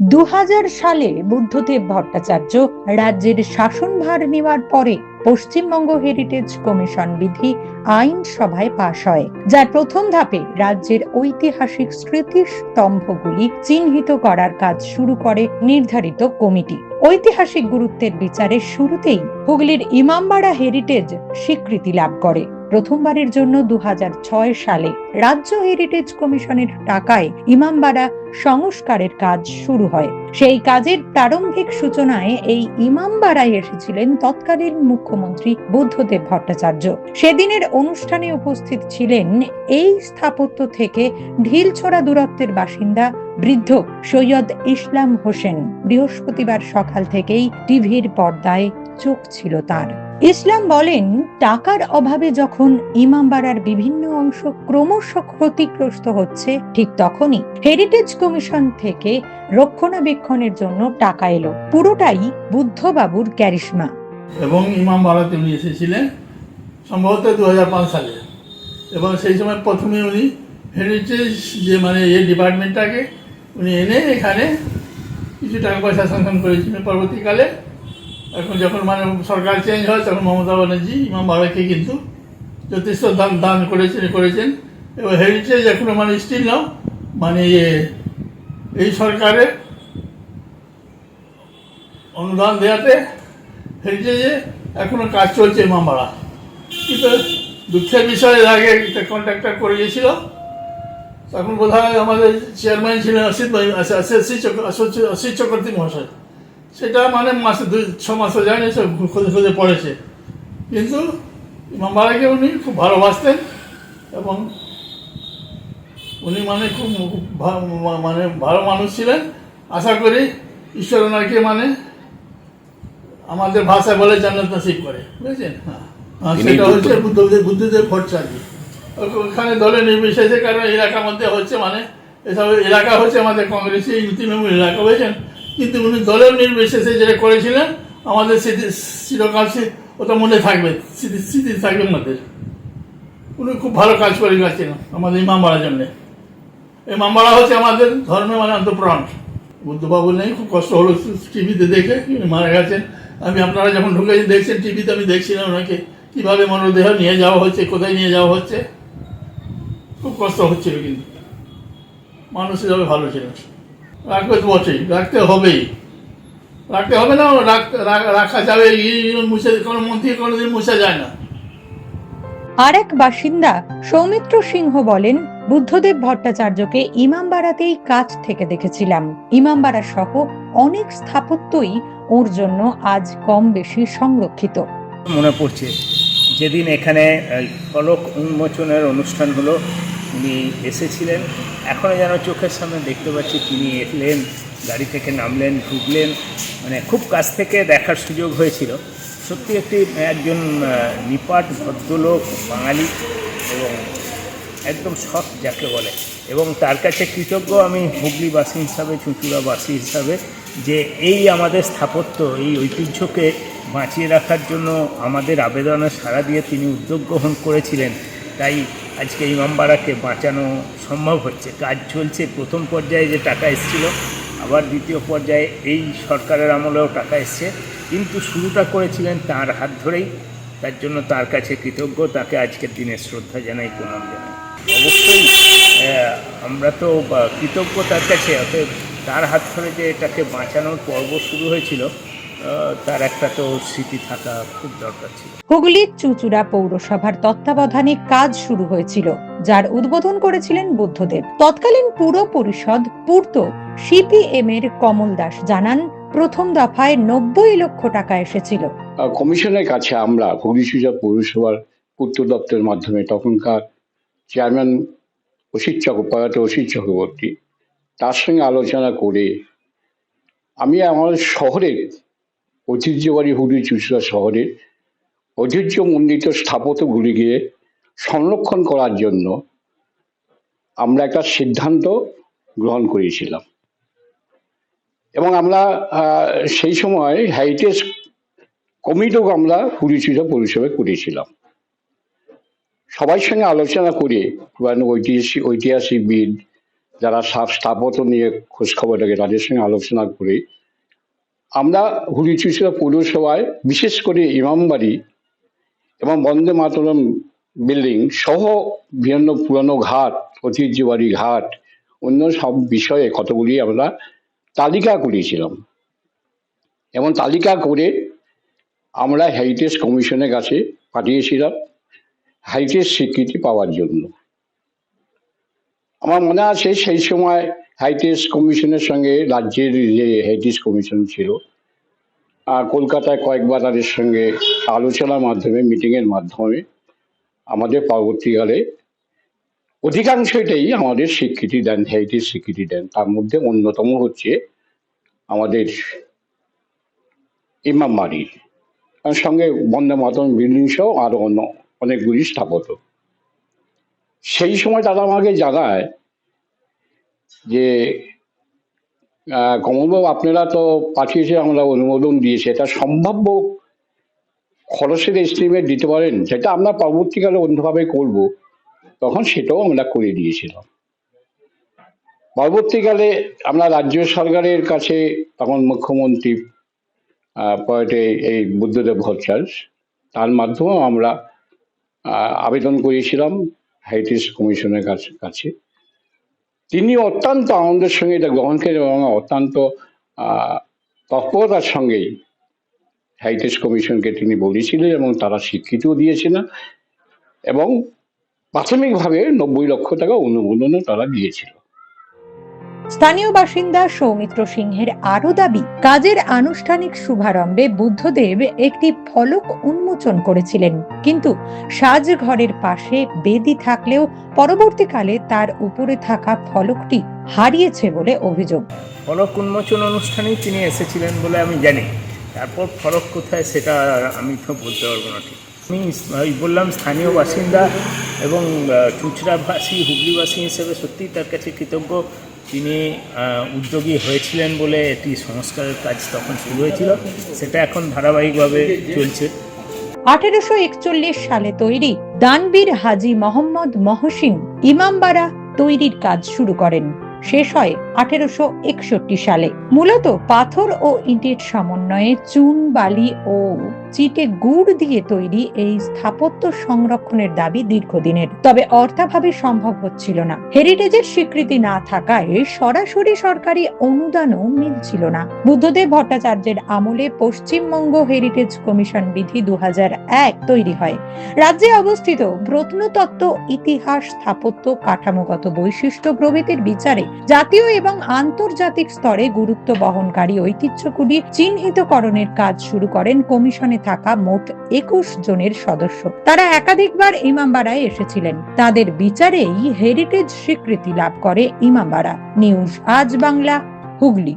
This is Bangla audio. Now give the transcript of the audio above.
দু হাজার সালে বুদ্ধদেব ভট্টাচার্য রাজ্যের শাসনভার নেওয়ার পরে পশ্চিমবঙ্গ হেরিটেজ কমিশন বিধি আইন সভায় পাশ হয়, যার প্রথম ধাপে রাজ্যের ঐতিহাসিক স্মৃতিস্তম্ভগুলি চিহ্নিত করার কাজ শুরু করে নির্ধারিত কমিটি। ঐতিহাসিক গুরুত্বের বিচারের শুরুতেই হুগলির ইমামবাড়া হেরিটেজ স্বীকৃতি লাভ করে। প্রথমবারের জন্য দু সালে রাজ্য হেরিটেজ কমিশনের টাকায় ইমামবাড়া সংস্কারের কাজ শুরু হয়। সেই কাজের প্রারম্ভিক সূচনায় এই ইমামবাড়ায় এসেছিলেন তৎকালীন মুখ্যমন্ত্রী বুদ্ধদেব ভট্টাচার্য। সেদিনের অনুষ্ঠানে উপস্থিত ছিলেন এই স্থাপত্য থেকে ঢিলছড়া দূরত্বের বাসিন্দা বৃদ্ধ সৈয়দ ইসলাম হোসেন। বৃহস্পতিবার সকাল থেকেই টিভির পর্দায় চোখ ছিল তার। ইসলাম বলেন, টাকার অভাবে যখন ইমামবাড়ার বিভিন্ন অংশ ক্রমশ ক্ষতিগ্রস্ত হচ্ছে, ঠিক তখনই হেরিটেজ কমিশন থেকে রক্ষণাবেক্ষণের জন্য টাকা এলো। পুরোটাই বুদ্ধবাবুর ক্যারিশমা। এবং ইমাম বাড়াতে উনি এসেছিলেন সম্ভবত দু হাজার পাঁচ সালে। এবং সেই সময় প্রথমে উনি হেরিটেজ যে মানে এই ডিপার্টমেন্টটাকে উনি এনে এখানে কিছু টাকা পয়সা স্যাংশন করেছিলেন। পরবর্তীকালে এখন যখন মানে সরকার চেঞ্জ হয়, তখন মমতা ব্যানার্জি, ইমাম বাড়াকে কিন্তু যথেষ্ট দান দান করেছেন করেছেন। এবং হেরিটেজ এখনও মানে স্টিল নাও মানে এই সরকারের অনুদান দেওয়াতে হেরিটেজে এখনও কাজ চলছে মামারা কিন্তু দুঃখের বিষয় আগে একটা কন্ট্রাক্টর করে গিয়েছিল। তখন বোধ হয় আমাদের চেয়ারম্যান ছিলেন অসিত ভাই অসিত- অসিত চক্রবর্তী মহাশয়। সেটা মানে মাসে দুই ছ মাসে যায়নি সব খুঁজে খুঁজে পড়েছে। কিন্তু মামারাকে উনি খুব ভালোবাসতেন এবং উনি মানে খুব মানে ভালো মানুষ ছিলেন। আশা করি ঈশ্বর ওনাকে মানে আমাদের ভাষায় বলে জান্নাত নসিব করে। বুঝেছেন? হ্যাঁ। সেটা হচ্ছে বুদ্ধ- বুদ্ধদেব বুদ্ধদেব ভট্টাচার্য ওখানে দলের নির্বিশেষে কারণ এলাকার মধ্যে হচ্ছে মানে এসব এলাকা হচ্ছে আমাদের কংগ্রেসের তৃণমূল এলাকা বুঝেছেন? কিন্তু উনি দলের নির্বিশেষে যেটা করেছিলেন, আমাদের স্মৃতি, চিরকাল সে- ওটা মনে থাকবে, স্মৃতি স্মৃতি থাকবে আমাদের। উনি খুব ভালো কাজ করে গেছেন, আমাদের ইমাম বাড়ার জন্যে। এই মামলা হচ্ছে আমাদের ধর্মে মানে অন্তপ্রাণ। বুদ্ধবাবু নেই, খুব কষ্ট হলো টিভিতে দেখে, উনি মারা গেছেন। আমি আপনারা যখন ঢুকেছেন, দেখছেন টিভিতে, আমি দেখছিলাম ওনাকে। কীভাবে মরদেহ নিয়ে যাওয়া হচ্ছে, কোথায় নিয়ে যাওয়া হচ্ছে? খুব কষ্ট হচ্ছিল কিন্তু। মানুষ হিসাবে ভালো ছিলেন রাখবে তো বটেই রাখতে হবেই। রাখতে হবে না রাখা যাবে মুছে কোনো মন্ত্রী কোনোদিন মুছে যায় না। আর এক বাসিন্দা সৌমিত্র সিংহ বলেন বুদ্ধদেব ভট্টাচার্যকে ইমামবাড়াতেই কাজ থেকে দেখেছিলাম। ইমামবাড়া সহ অনেক স্থাপত্যই ওর জন্য আজ কম বেশি সংরক্ষিত। মনে পড়ছে যেদিন এখানে ফলক উন্মোচনের অনুষ্ঠান হলো উনি এসেছিলেন। এখনও যেন চোখের সামনে দেখতে পাচ্ছি তিনি এলেন, গাড়ি থেকে নামলেন, ঢুকলেন। মানে খুব কাছ থেকে দেখার সুযোগ হয়েছিল। সত্যি একটি, একজন নিপাট ভদ্রলোক, বাঙালি এবং একদম সৎ যাকে বলে। এবং তার কাছে কৃতজ্ঞ আমি হুগলিবাসী হিসাবে, চুঁচুড়াবাসী হিসাবে যে এই আমাদের স্থাপত্য, এই ঐতিহ্যকে বাঁচিয়ে রাখার জন্য আমাদের আবেদনে সাড়া দিয়ে তিনি উদ্যোগ গ্রহণ করেছিলেন। তাই আজকে ইমামবাড়াকে বাঁচানো সম্ভব হচ্ছে। কাজ চলছে, প্রথম পর্যায়ে যে টাকা এসেছিল, আবার দ্বিতীয় পর্যায়ে এই সরকারের আমলেও টাকা এসছে। কিন্তু শুরুটা করেছিলেন তার হাত ধরেই, তার জন্য তার কাছে কৃতজ্ঞ, তাকে আজকের দিনে শ্রদ্ধা জানাই, প্রণাম জানাই। অবশ্যই আমরা তো কৃতজ্ঞ তার কাছে, অতএব তার হাত ধরে যে এটাকে বাঁচানোর পর্ব শুরু হয়েছিল তার একটা তো স্মৃতি থাকা খুব দরকার ছিল। হুগলির চুচুড়া পৌরসভার তত্ত্বাবধানে কাজ শুরু হয়েছিল যার উদ্বোধন করেছিলেন বুদ্ধদেব। তৎকালীন পুর পরিষদ পূর্ত সিপিএম এর কমল দাস জানান প্রথম দফায় নব্বই লক্ষ টাকা এসেছিল। কমিশনের কাছে আমরা হুগলিশুজা পৌরসভার পূর্ত দপ্তরের মাধ্যমে তখনকার চেয়ারম্যান অসিত চক্রবর্তী অসিত চক্রবর্তী তার সঙ্গে আলোচনা করে আমি আমাদের শহরের ঐতিহ্যবাড়ি হুগলি চুচুড়া শহরের ঐতিহ্যমণ্ডিত স্থাপত্যগুলিকে সংরক্ষণ করার জন্য আমরা একটা সিদ্ধান্ত গ্রহণ করেছিলাম। এবং আমরা সেই সময় হেরিটেজ কমিটিও আমরা পুরীচিরা পরিষেবা করেছিলাম। সবার সঙ্গে আলোচনা করে পুরানো ঐতিহাসিক ঐতিহাসিকবিদ যারা স্থাপত্য নিয়ে খোঁজখবর রাখে তাদের সঙ্গে আলোচনা করে আমরা হুড়িচুচুড়া পৌরসভায় বিশেষ করে ইমামবাড়ি এবং বন্দে মাতরম বিল্ডিং সহ বিভিন্ন পুরনো ঘাট ঐতিহ্যবাড়ি ঘাট, অন্য সব বিষয়ে কতগুলি আমরা তালিকা করেছিলাম। এবং তালিকা করে আমরা হেরিটেজ কমিশনের কাছে পাঠিয়েছিলাম হেরিটেজ স্বীকৃতি পাওয়ার জন্য। আমার মনে আছে সেই সময় হেরিটেজ কমিশনের সঙ্গে রাজ্যের যে হেরিটেজ কমিশন ছিল আহ, কলকাতায় কয়েকবার তাদের সঙ্গে আলোচনার মাধ্যমে মিটিংয়ের মাধ্যমে আমাদের পরবর্তীকালে অধিকাংশটাই আমাদের স্বীকৃতি দেন হেরিটেজ স্বীকৃতি দেন। তার মধ্যে অন্যতম হচ্ছে আমাদের ইমামবাড়ি তার সঙ্গে বন্দে মাতরম বিল্ডিং সহ আরও অন্য অনেকগুলি স্থাপত্য। সেই সময় তারা আমাকে জানায় যে কমলবাবু আপনারা তো পাঠিয়েছে, আমরা অনুমোদন দিয়েছি। এটা সম্ভাব্য খরচের এস্টিমেট দিতে পারেন, যেটা আমরা পরবর্তীকালে অন্যভাবে করব। তখন সেটাও আমরা করে দিয়েছিলাম। পরবর্তীকালে আমরা রাজ্য সরকারের কাছে তখন মুখ্যমন্ত্রী পয়েটে এই বুদ্ধদেব ভট্টাচার্য, তার মাধ্যমেও আমরা আবেদন করেছিলাম হেরিটেজ কমিশনের কাছে কাছে। তিনি অত্যন্ত আনন্দের সঙ্গে এটা গ্রহণ করেন এবং অত্যন্ত তৎপরতার সঙ্গেই হেরিটেজ কমিশনকে তিনি বলেছিলেন এবং তারা স্বীকৃতিও দিয়েছিলেন এবং প্রাথমিকভাবে নব্বই লক্ষ টাকা অনুমোদনও তারা দিয়েছিল। স্থানীয় বাসিন্দা সৌমিত্র সিংহের আরও দাবি কাজের আনুষ্ঠানিক শুভারম্ভে বুদ্ধদেব একটি ফলক উন্মোচন করেছিলেন। কিন্তু সাজঘরের পাশে বেদি থাকলেও পরবর্তীকালে তার উপরে থাকা ফলকটি হারিয়েছে বলে অভিযোগ। ফলক উন্মোচন অনুষ্ঠানেই তিনি এসেছিলেন বলে আমি জানি। তারপর ফলক কোথায় সেটা আমি তো বলতে পারব না ঠিক। আমি ওই বললাম স্থানীয় বাসিন্দা এবং আহ, চুঁচড়াভাষী হুগলিবাসী হিসেবে সত্যিই তার কাছে কৃতজ্ঞ। তিনি উদ্যোগী হয়েছিলেন বলে এটি সংস্কারের কাজ তখন শুরু হয়েছিল। সেটা এখন ধারাবাহিকভাবে চলছে। আঠেরোশো একচল্লিশ সালে তৈরি দানবীর হাজি মোহাম্মদ মহসিন ইমামবাড়া তৈরির কাজ শুরু করেন। শেষ হয় আঠেরোশো একষট্টি সালে। মূলত পাথর ও ইটের সমন্বয়ে চুন, বালি ও চিটে গুড় দিয়ে তৈরি এই স্থাপত্য সংরক্ষণের দাবি দীর্ঘদিনের। তবে অর্থাভাবে সম্ভব হচ্ছিল না। হেরিটেজের স্বীকৃতি না থাকায় সরাসরি সরকারি অনুদানও মিলছিল না। বুদ্ধদেব ভট্টাচার্যের আমলে পশ্চিমবঙ্গ হেরিটেজ কমিশন বিধি দু তৈরি হয়। রাজ্যে অবস্থিত প্রত্নতত্ত্ব ইতিহাস স্থাপত্য কাঠামোগত বৈশিষ্ট্য প্রভৃতির বিচারে জাতীয় এবং আন্তর্জাতিক স্তরে গুরুত্ব বহনকারী ঐতিহ্যগুলি চিহ্নিতকরণের কাজ শুরু করেন কমিশনে থাকা মোট একুশ জনের সদস্য। তারা একাধিকবার ইমামবাড়ায় এসেছিলেন। তাদের বিচারেই হেরিটেজ স্বীকৃতি লাভ করে ইমামবাড়া। নিউজ আজ বাংলা, হুগলি।